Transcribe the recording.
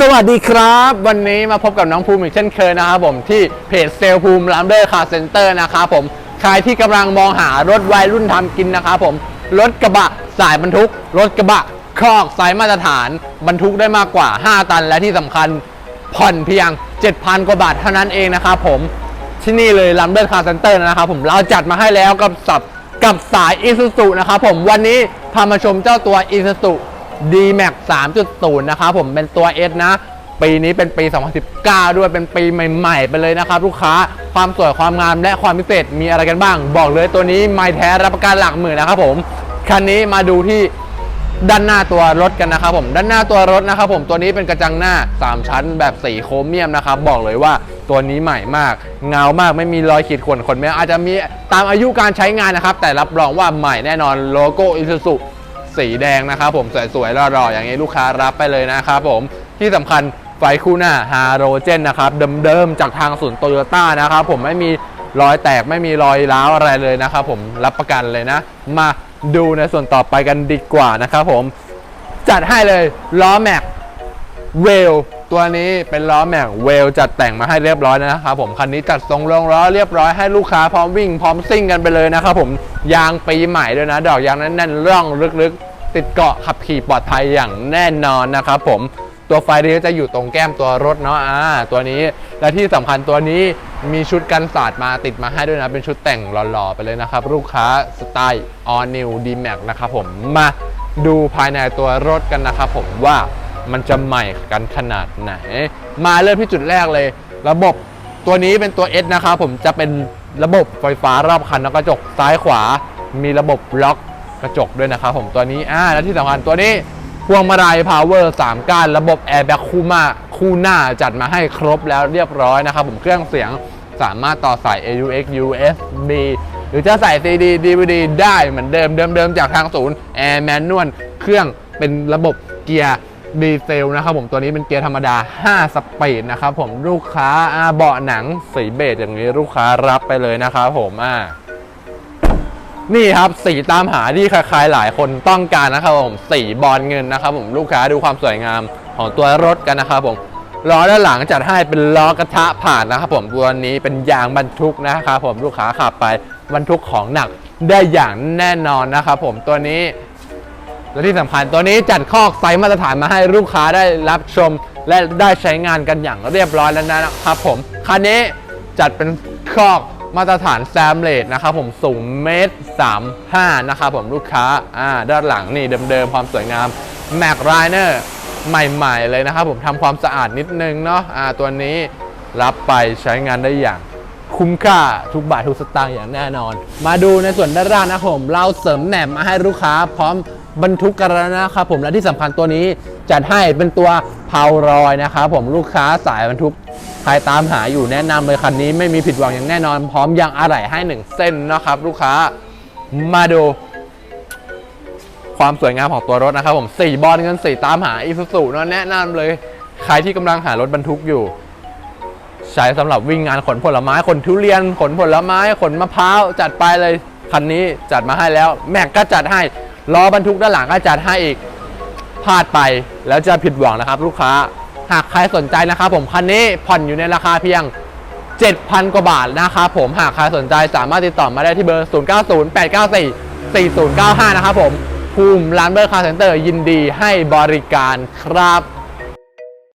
สวัสดีครับ วันนี้มาพบกับน้องภูมิอีกเช่นเคยนะครับผมที่เพจเซลภูมิลัมเดอร์คาร์เซ็นเตอร์นะครับผมใครที่กำลังมองหารถวัยรุ่นทำกินนะครับผมรถกระบะสายบรรทุก รถกระบะคอกไซส์มาตรฐาน บรรทุกได้มากกว่า 5 ตัน และที่สำคัญผ่อนเพียง 7,000 กว่าบาทเท่านั้นเองนะครับผมที่นี่เลยลัมเดอร์คาร์เซนเตอร์นะครับผมเราจัดมาให้แล้วกับสับกับสาย i s u z u นะครับผมวันนี้พามาชมเจ้าตัว i s D-Max 3.0 นะครับผมเป็นตัว S นะ ปีนี้เป็นปี 2019 ด้วยเป็นปีใหม่ ๆ ไปเลยนะครับ ลูกค้าความสวยความงามและความพิเศษมีอะไรกันบ้าง บอกเลยตัวนี้ไม่แท้รับประกันหลักหมื่นนะครับผมคันนี้มาดูที่ด้านหน้าตัวรถกันนะครับผมด้านหน้าตัวรถนะครับผมตัวนี้เป็นกระจังหน้า 3 ชั้นแบบสีโครเมียมนะครับบอกเลยว่าตัวนี้ใหม่มาก เงามากไม่มีรอยขีดข่วนขนแม้อาจจะมีตามอายุการใช้งานนะครับ แต่รับรองว่าใหม่แน่นอนโลโก้อิซูซุ สีแดงนะครับผมสวยๆรอๆอย่างนี้ลูกค้ารับไปเลยนะครับผมที่สำคัญไฟคู่หน้าฮาโรเจนนะครับเดิมๆจากทางศูนย์โตโยต้านะครับผมไม่มีรอยแตกไม่มีรอยร้าวอะไรเลยนะครับผมรับประกันเลยนะ มาดูในส่วนต่อไปกันดีกว่านะครับผม จัดให้เลยล้อแม็กเวล ตัวนี้เป็นล้อแม็กเวลจัดแต่งมาให้เรียบร้อยนะครับผมคันนี้จัดทรงรองล้อเรียบร้อยให้ลูกค้าพร้อมวิ่งพร้อมซิ่งกันไปเลยนะครับผมยางปีใหม่ด้วยนะ ดอกยางนั้นแน่นร่องลึกๆ ติดเกาะขับขี่ปลอดภัยอย่างแน่นอนนะครับผมตัวไฟเรียจะอยู่ตรงแก้มตัวรถเนาะอ่าตัวนี้และที่สำคัญตัวนี้มีชุดกันสาดมาติดมาให้ด้วยนะ เป็นชุดแต่งหล่อๆไปเลยนะครับ ลูกค้าสไตล์ All New D-Max นะครับผมมาดูภายในตัวรถกันนะครับผมว่า มันจะใหม่กันขนาดไหน มาเริ่มที่จุดแรกเลย ระบบตัวนี้เป็นตัว S นะครับผมจะเป็นระบบไฟฟ้ารอบคันแล้วกระจกซ้ายขวา มีระบบล็อกกระจกด้วยนะครับผมตัวนี้อ่าและที่สำคัญตัวนี้พวงมาลัย power 3ก้านระบบแอร์แบ็คคู่มาคู่หน้าจัดมาให้ครบแล้วเรียบร้อยนะครับผมเครื่องเสียงสามารถต่อสาย AUX USB หรือจะใส่ CD DVD ได้เหมือนเดิมเดิมๆจากทางศูนย์ Air Manual เครื่องเป็นระบบเกียร์ ดีเซลนะครับผมตัวนี้เป็นเกียร์ธรรมดา 5 สปีดนะครับผมลูกค้าเบาะหนังสีเบจอย่างนี้ลูกค้ารับไปเลยนะครับผมอ่านี่ครับสีตามหาที่ใครๆหลายคนต้องการนะครับผมสีบอลเงินนะครับผมลูกค้าดูความสวยงามของตัวรถกันนะครับผมล้อด้านหลังจัดให้เป็นล้อกระทะผ่านนะครับผมตัวนี้เป็นยางบรรทุกนะครับผมลูกค้าขับไปบรรทุกของหนักได้อย่างแน่นอนนะครับผมตัวนี้ และที่สำคัญตัวนี้จัดคอกไซส์มาตรฐานมาให้ลูกค้าได้รับชม และได้ใช้งานกันอย่างเรียบร้อยแล้วนะครับผมคันนี้จัดเป็นคอกมาตรฐานแซมเลดนะครับผมสูงเมตรสามห้านะครับผมลูกค้าอ่าด้านหลังนี่เดิมๆความสวยงามแม็กไรเนอร์ใหม่ๆเลยนะครับผมทำความสะอาดนิดนึงเนาะอ่าตัวนี้รับไปใช้งานได้อย่างคุ้มค่าทุกบาททุกสตางค์อย่างแน่นอน มาดูในส่วนด้านล่างนะครับผม เราเสริมแหนบมาให้ลูกค้าพร้อม บรรทุกกันแล้วนะครับผมและที่สำคัญตัวนี้จัดให้เป็นตัวเพารอยนะครับผมลูกค้าสายบรรทุกใครตามหาอยู่แนะนำเลยคันนี้ไม่มีผิดหวังอย่างแน่นอน พร้อมยางอะไหล่ให้หนึ่งเส้นนะครับ ลูกค้ามาดู ความสวยงามของตัวรถนะครับผมสีบอลเงินสีตามหาอีซูซูเนาะแนะนำเลยใครที่กำลังหารถบรรทุกอยู่ใช้สำหรับวิ่งงานขนผลไม้ขนทุเรียนขนผลไม้ขนมะพร้าวจัดไปเลยคันนี้จัดมาให้แล้ว แม็กก็จัดให้ ล้อบรรทุกด้านหลังก็จัดให้อีกพลาดไปแล้วจะผิดหวังนะครับ ลูกค้าหากใครสนใจนะครับ ผมคันนี้ผ่อนอยู่ในราคาเพียง 7,000 กว่าบาทนะครับผมหากใครสนใจสามารถติดต่อมาได้ที่เบอร์ 0908944095 นะครับผมภูมิร้านเบอร์คาร์เซ็นเตอร์ยินดีให้บริการครับ